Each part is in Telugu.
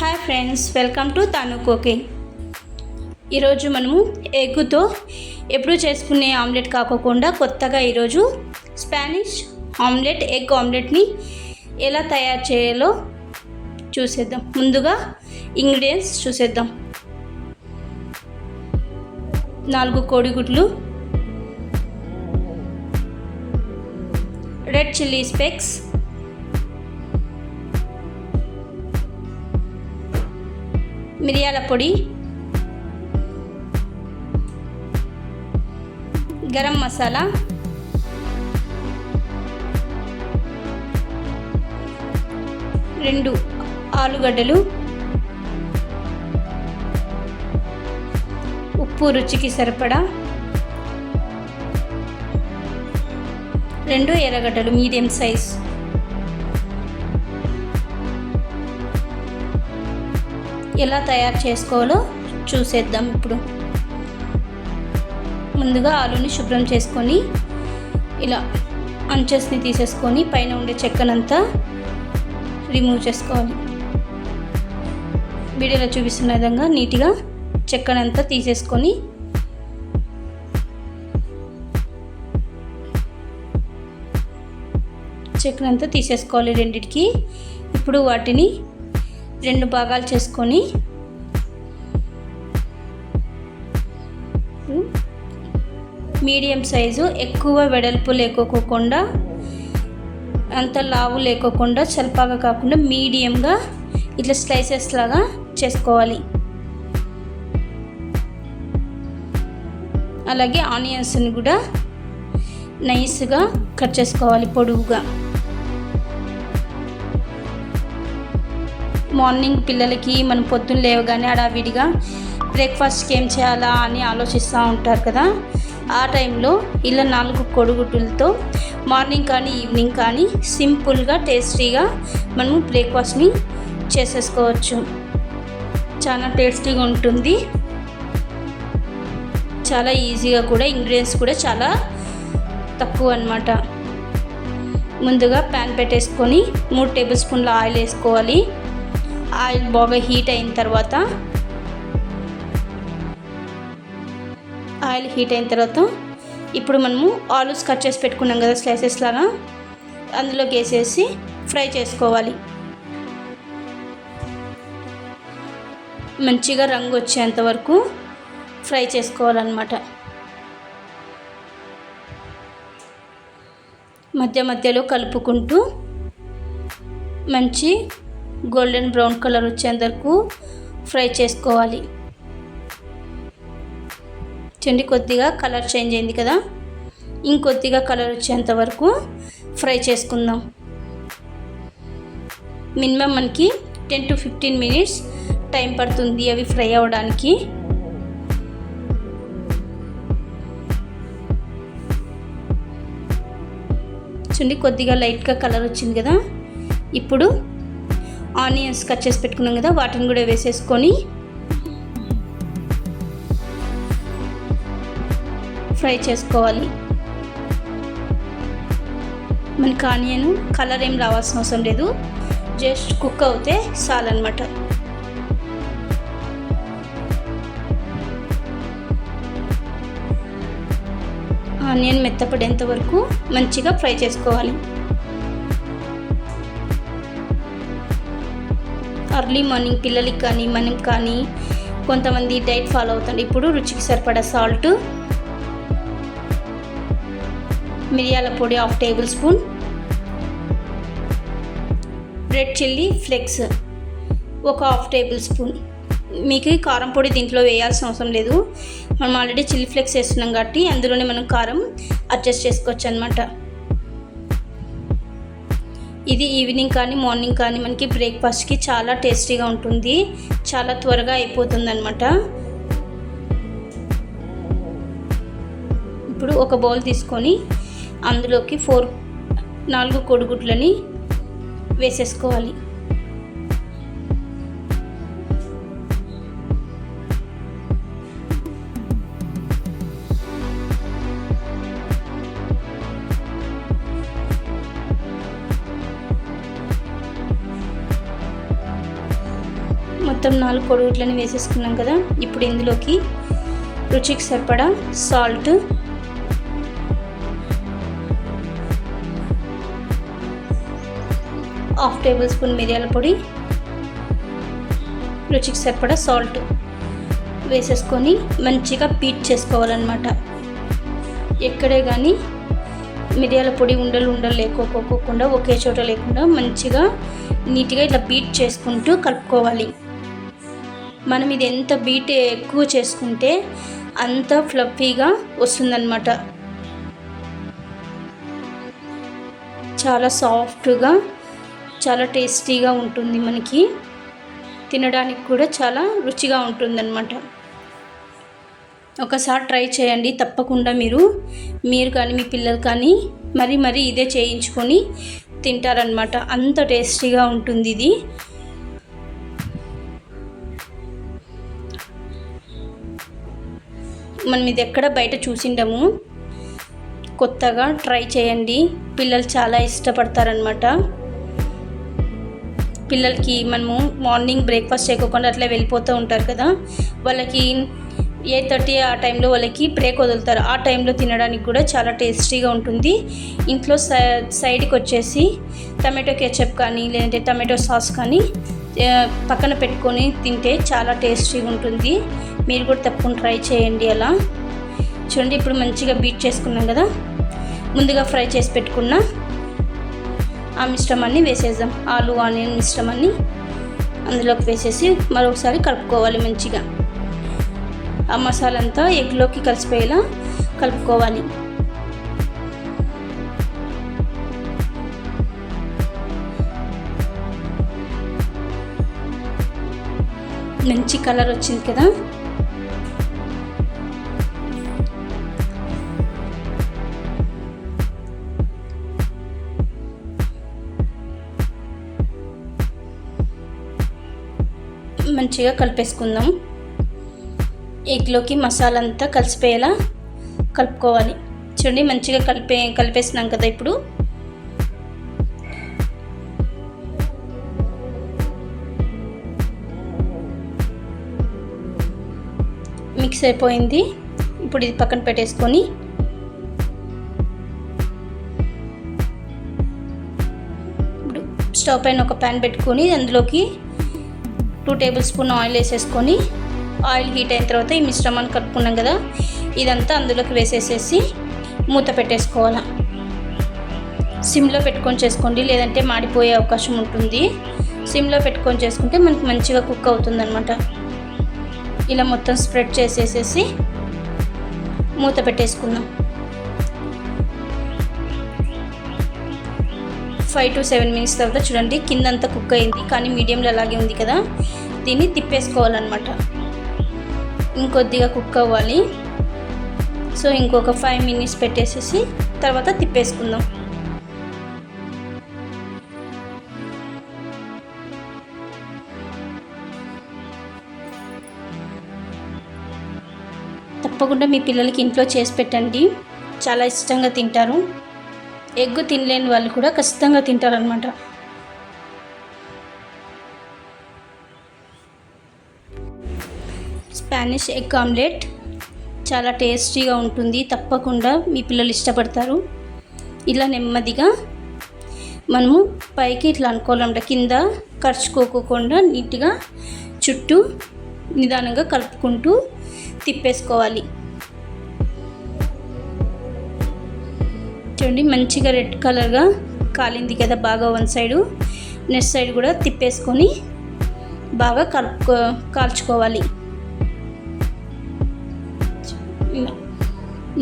Hi friends welcome to Tanu cooking. ఈరోజు మనము ఎగ్గుతో ఎప్పుడు చేసుకునే ఆమ్లెట్ కాకోకుండా కొత్తగా ఈరోజు స్పానిష్ ఆమ్లెట్ ఎగ్ ఆమ్లెట్ని ఎలా తయారు చేయాలో చూసేద్దాం. ముందుగా ఇంగ్రీడియంట్స్ చూసేద్దాం. నాలుగు కోడిగుడ్లు రెడ్ చిల్లీ స్పెక్స్ మిరియాల పొడి గరం మసాలా రెండు ఆలుగడ్డలు ఉప్పు రుచికి సరిపడా రెండు ఎర్రగడ్డలు మీడియం సైజ్. ఎలా తయారు చేసుకోవాలో చూసేద్దాం ఇప్పుడు. ముందుగా ఆలుని శుభ్రం చేసుకొని ఇలా అంచెస్ని తీసేసుకొని పైన ఉండే చెక్కనంతా రిమూవ్ చేసుకోవాలి. వీడియోలో చూపిస్తున్న విధంగా నీట్గా చెక్కనంతా తీసేసుకొని చెక్కనంతా తీసేసుకోవాలి రెండిటికి. ఇప్పుడు వాటిని రెండు భాగాలు చేసుకొని మీడియం సైజు ఎక్కువ వెడల్పు లేకోకుండా అంత లావు లేకోకుండా చల్పాగా కాకుండా మీడియంగా ఇట్లా స్లైసెస్ లాగా చేసుకోవాలి. అలాగే ఆనియన్స్ని కూడా నైస్గా కట్ చేసుకోవాలి పొడువుగా. మార్నింగ్ పిల్లలకి మనం పొద్దున్న లేవగానే అడావిడిగా బ్రేక్ఫాస్ట్కి ఏం చేయాలా అని ఆలోచిస్తూ ఉంటారు కదా. ఆ టైంలో ఇలా నాలుగు కొడుగుడ్లతో మార్నింగ్ కానీ ఈవినింగ్ కానీ సింపుల్గా టేస్టీగా మనము బ్రేక్ఫాస్ట్ని చేసేసుకోవచ్చు. చాలా టేస్టీగా ఉంటుంది. చాలా ఈజీగా కూడా ఇంగ్రీడియంట్స్ కూడా చాలా తక్కువ అనమాట ముందుగా ప్యాన్ పెట్టేసుకొని మూడు టేబుల్ స్పూన్ల ఆయిల్ వేసుకోవాలి. ఆయిల్ బాగా హీట్ అయిన తర్వాత ఆయిల్ హీట్ అయిన తర్వాత ఇప్పుడు మనము ఆలూస్ కట్ చేసి పెట్టుకున్నాం కదా స్లైసెస్ లాగా అందులోకి వేసేసి ఫ్రై చేసుకోవాలి. మంచిగా రంగు వచ్చేంత వరకు ఫ్రై చేసుకోవాలన్నమాట. మధ్య మధ్యలో కలుపుకుంటూ మంచి గోల్డెన్ బ్రౌన్ కలర్ వచ్చేంత వరకు ఫ్రై చేసుకోవాలి. చూడండి కొద్దిగా కలర్ చేంజ్ అయింది కదా? ఇంకొద్దిగా కలర్ వచ్చేంత వరకు ఫ్రై చేసుకుందాం. మినిమం మనకి ten to fifteen minutes time పడుతుంది అవి ఫ్రై అవ్వడానికి. చూడండి కొద్దిగా లైట్గా కలర్ వచ్చింది కదా? ఇప్పుడు ఆనియన్స్ కట్ చేసి పెట్టుకున్నాం కదా వాటిని కూడా వేసేసుకొని ఫ్రై చేసుకోవాలి. మనకి ఆనియన్ కలర్ ఏం రావాల్సిన అవసరం లేదు. జస్ట్ కుక్ అవుతే చాలన్నమాట ఆనియన్ మెత్తపడేంత వరకు మంచిగా ఫ్రై చేసుకోవాలి. అర్లీ మార్నింగ్ పిల్లలకి కానీ మనం కానీ కొంతమంది డైట్ ఫాలో అవుతుంది ఇప్పుడు రుచికి సరిపడా సాల్ట్ మిరియాల పొడి half tablespoon red chilli flakes ఒక హాఫ్ టేబుల్ స్పూన్ మీకు కారం పొడి దీంట్లో వేయాల్సిన అవసరం లేదు. మనం ఆల్రెడీ చిల్లీ ఫ్లెక్స్ వేస్తున్నాం కాబట్టి అందులోనే మనం కారం అడ్జస్ట్ చేసుకోవచ్చు అనమాట ఇది ఈవినింగ్ కానీ మార్నింగ్ కానీ మనకి బ్రేక్ఫాస్ట్కి చాలా టేస్టీగా ఉంటుంది. చాలా త్వరగా అయిపోతుంది అనమాట ఇప్పుడు ఒక బౌల్ తీసుకొని అందులోకి ఫోర్ నాలుగు కొడుగుడ్లని వేసేసుకోవాలి. మొత్తం నాలుగు కొడుగుట్లని వేసేసుకున్నాం కదా. ఇప్పుడు ఇందులోకి రుచికి సరిపడా సాల్ట్ హాఫ్ టేబుల్ స్పూన్ మిరియాల పొడి. రుచికి సరిపడా సాల్ట్ వేసేసుకొని మంచిగా పీట్ చేసుకోవాలన్నమాట. ఎక్కడే కానీ మిరియాల పొడి ఉండలు ఉండలు లేకోకోకుండా ఒకే చోట లేకుండా మంచిగా నీట్గా ఇట్లా బీట్ చేసుకుంటూ కలుపుకోవాలి. మనం ఇది ఎంత బీట్ ఎక్కువ చేసుకుంటే అంత ఫ్లఫీగా వస్తుందన్నమాట. చాలా సాఫ్ట్గా చాలా టేస్టీగా ఉంటుంది మనకి. తినడానికి కూడా చాలా రుచిగా ఉంటుందన్నమాట. ఒకసారి ట్రై చేయండి తప్పకుండా మీరు. మీరు కానీ మీ పిల్లలు కానీ మరి మరి ఇదే చేయించుకొని తింటారనమాట అంత టేస్టీగా ఉంటుంది ఇది మనం ఇది ఎక్కడ బయట చూసిండము. కొత్తగా ట్రై చేయండి. పిల్లలు చాలా ఇష్టపడతారనమాట పిల్లలకి మనము మార్నింగ్ బ్రేక్ఫాస్ట్ చేయకుండా అట్లా వెళ్ళిపోతూ ఉంటారు కదా. వాళ్ళకి ఎయిట్ థర్టీ ఆ టైంలో వాళ్ళకి బ్రేక్ వదులుతారు. ఆ టైంలో తినడానికి కూడా చాలా టేస్టీగా ఉంటుంది. ఇంట్లో సైడ్కి వచ్చేసి టమాటో కెచప్ కానీ లేదంటే టమాటో సాస్ కానీ పక్కన పెట్టుకొని తింటే చాలా టేస్టీగా ఉంటుంది. మీరు కూడా తప్పకుండా ట్రై చేయండి అలా. చూడండి ఇప్పుడు మంచిగా బీట్ చేసుకున్నాం కదా. ముందుగా ఫ్రై చేసి పెట్టుకున్న ఆ మిశ్రమాన్ని వేసేద్దాం. ఆలు ఆనియన్ మిశ్రమాన్ని అందులోకి వేసేసి మరొకసారి కలుపుకోవాలి మంచిగా. ఆ మసాలా అంతా ఎగ్లోకి కలిసిపోయేలా కలుపుకోవాలి. మంచి కలర్ వచ్చింది కదా. మంచిగా కలిపేసుకుందాం. ఎగ్లోకి మసాలా అంతా కలిసిపోయేలా కలుపుకోవాలి. చూడండి మంచిగా కలిపే కలిపేసినాం కదా ఇప్పుడు. మిక్స్ అయిపోయింది. ఇప్పుడు ఇది పక్కన పెట్టేసుకొని ఇప్పుడు స్టవ్ పైన ఒక ప్యాన్ పెట్టుకొని అందులోకి టూ టేబుల్ స్పూన్ ఆయిల్ వేసేసుకొని ఆయిల్ హీట్ అయిన తర్వాత ఈ మిశ్రమాన్ని కలుపుకున్నాం కదా ఇదంతా అందులోకి వేసేసేసి మూత పెట్టేసుకోవాలి. సిమ్లో పెట్టుకొని చేసుకోండి లేదంటే మాడిపోయే అవకాశం ఉంటుంది. సిమ్లో పెట్టుకొని చేసుకుంటే మనకి మంచిగా కుక్ అవుతుందనమాట ఇలా మొత్తం స్ప్రెడ్ చేసేసేసి మూత పెట్టేసుకుందాం. ఫైవ్ టు సెవెన్ మినిట్స్ తర్వాత చూడండి కిందంతా కుక్ అయింది కానీ మీడియంలో అలాగే ఉంది కదా? దీన్ని తిప్పేసుకోవాలన్నమాట. ఇంకొద్దిగా కుక్ అవ్వాలి. సో ఇంకొక ఫైవ్ మినిట్స్ పెట్టేసేసి తర్వాత తిప్పేసుకుందాం. తప్పకుండా మీ పిల్లలకి ఇంట్లో చేసి పెట్టండి. చాలా ఇష్టంగా తింటారు. ఎగ్ తినలేని వాళ్ళు కూడా ఖచ్చితంగా తింటారనమాట స్పానిష్ ఎగ్ ఆమ్లెట్ చాలా టేస్టీగా ఉంటుంది. తప్పకుండా మీ పిల్లలు ఇష్టపడతారు. ఇలా నెమ్మదిగా మనము పైకి ఇట్లా అనుకోవాలంట కింద ఖర్చుకోకుండా నీట్గా చుట్టూ నిదానంగా కలుపుకుంటూ తిప్పేసుకోవాలి. చూడండి మంచిగా రెడ్ కలర్గా కాలింది కదా బాగా వన్ సైడు. నెక్స్ట్ సైడ్ కూడా తిప్పేసుకొని బాగా కలుపుకో కాల్చుకోవాలి.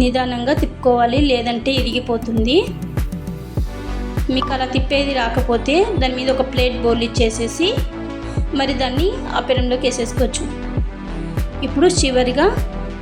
నిదానంగా తిప్పుకోవాలి లేదంటే ఇరిగిపోతుంది. మీకు అలా తిప్పేది రాకపోతే దాని మీద ఒక ప్లేట్ బౌల్ ఇచ్చేసేసి మరి దాన్ని ఆ పెనంలోకి వేసేసుకోవచ్చు. ఇప్పుడు చివరిగా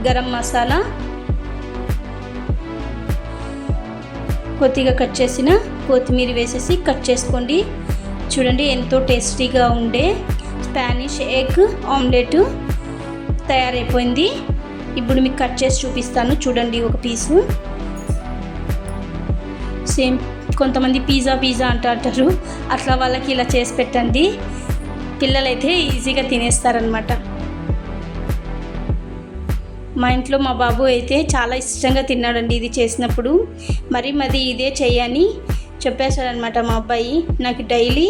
గరం మసాలా కొద్దిగా కట్ చేసిన కొత్తిమీర వేసేసి కట్ చేసుకోండి. చూడండి ఎంతో టేస్టీగా ఉండే స్పానిష్ ఎగ్ ఆమ్లెట్ తయారైపోయింది. ఇప్పుడు మీకు కట్ చేసి చూపిస్తాను. చూడండి ఒక పీసు. సేమ్ కొంతమంది పిజ్జా పిజ్జా అంటూ అంటారు. అట్లా వాళ్ళకి ఇలా చేసి పెట్టండి. పిల్లలైతే ఈజీగా తినేస్తారనమాట మా ఇంట్లో మా బాబు అయితే చాలా ఇష్టంగా తిన్నాడండి ఇది చేసినప్పుడు. మరి మరి ఇదే చేయని చెప్పేశాడనమాట మా అబ్బాయి. నాకు డైలీ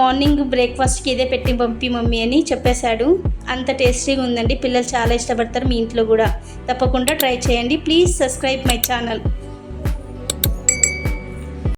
మార్నింగ్ బ్రేక్ఫాస్ట్కి ఇదే పెట్టి పంపి మమ్మీ అని చెప్పేశాడు. అంత టేస్టీగా ఉందండి. పిల్లలు చాలా ఇష్టపడతారు మీ ఇంట్లో కూడా. తప్పకుండా ట్రై చేయండి. Please subscribe my channel.